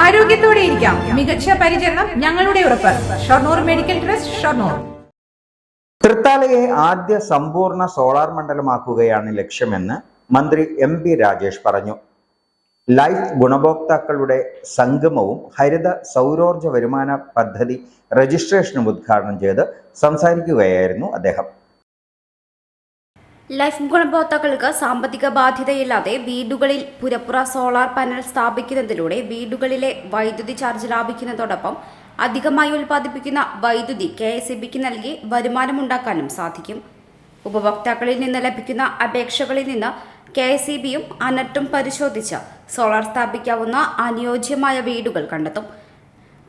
ആരോഗ്യത്തോടെ ഇരിക്കാം. മികച്ച പരിചരണം ഞങ്ങളുടെ ഉറപ്പ്. Shoranur medical trust Shoranur. തൃത്താലയെ ആദ്യ സമ്പൂർണ സോളാർ മണ്ഡലമാക്കുകയാണ് ലക്ഷ്യമെന്ന് മന്ത്രി എം പി രാജേഷ് പറഞ്ഞു. ലൈഫ് ഗുണഭോക്താക്കളുടെ സംഗമവും ഹരിത സൗരോർജ വരുമാന പദ്ധതി രജിസ്ട്രേഷനും ഉദ്ഘാടനം ചെയ്ത് സംസാരിക്കുകയായിരുന്നു അദ്ദേഹം. ലൈഫ് ഗുണഭോക്താക്കൾക്ക് സാമ്പത്തിക ബാധ്യതയില്ലാതെ വീടുകളിൽ പുരപ്പുറ സോളാർ പാനൽ സ്ഥാപിക്കുന്നതിലൂടെ വീടുകളിലെ വൈദ്യുതി ചാർജ് ലാഭിക്കുന്നതോടൊപ്പം അധികമായി ഉൽപ്പാദിപ്പിക്കുന്ന വൈദ്യുതി കെ എസ് ഇ ബിക്ക് നൽകി വരുമാനമുണ്ടാക്കാനും സാധിക്കും. ഉപഭോക്താക്കളിൽ നിന്ന് ലഭിക്കുന്ന അപേക്ഷകളിൽ നിന്ന് കെ എസ് ഇ ബിയും അനട്ടും പരിശോധിച്ച് സോളാർ സ്ഥാപിക്കാവുന്ന അനുയോജ്യമായ വീടുകൾ കണ്ടെത്തും.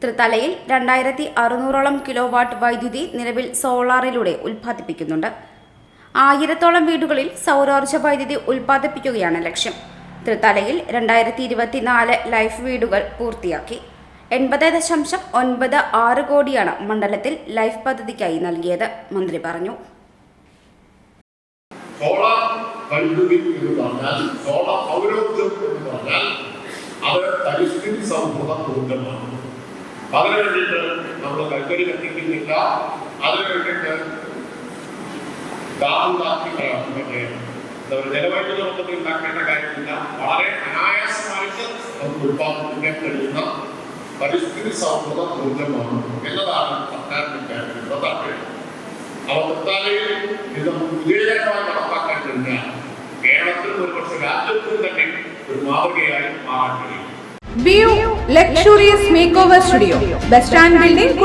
തൃത്തലയിൽ രണ്ടായിരത്തി അറുന്നൂറോളം കിലോ വാട്ട് വൈദ്യുതി നിലവിൽ സോളാറിലൂടെ ഉൽപ്പാദിപ്പിക്കുന്നുണ്ട്. ആയിരത്തോളം വീടുകളിൽ സൗരോർജ വൈദ്യുതി ഉൽപ്പാദിപ്പിക്കുകയാണ് ലക്ഷ്യം. തൃത്തലയിൽ രണ്ടായിരത്തി ഇരുപത്തിനാല് ലൈഫ് വീടുകൾ പൂർത്തിയാക്കി. എൺപത് ദശാംശം ഒൻപത് ആറ് കോടിയാണ് മണ്ഡലത്തിൽ ലൈഫ് പദ്ധതിക്കായി നൽകിയത് മന്ത്രി പറഞ്ഞു. സോളാർ എന്ന് പറഞ്ഞാൽ നമ്മൾ കൽക്കരി കത്തിക്കുന്നില്ല അതിനു എന്താ പറയുക ജലവൈദ്യുത പദ്ധതി ഉണ്ടാക്കേണ്ട കാര്യമില്ല. വളരെ അനായാസമായിട്ട് നമുക്ക് ഉത്പാദിപ്പിക്കാൻ കഴിയുന്ന പരിസ്ഥിതി സൗഹൃദ ഊർജമാണ് എന്നതാണ് സർക്കാരിന്റെ കാര്യത്തിലുള്ള താല്പര്യം. അവ തൃത്താലയിൽ ഇത് നമുക്ക് വിജയകരമായി നടപ്പാക്കാൻ കഴിഞ്ഞാൽ കേരളത്തിൽ ഒരുപക്ഷെ രാജ്യത്തിൽ തന്നെ ഒരു മാതൃകയായി മാറാൻ കഴിയും. View luxurious makeover studio bus stand building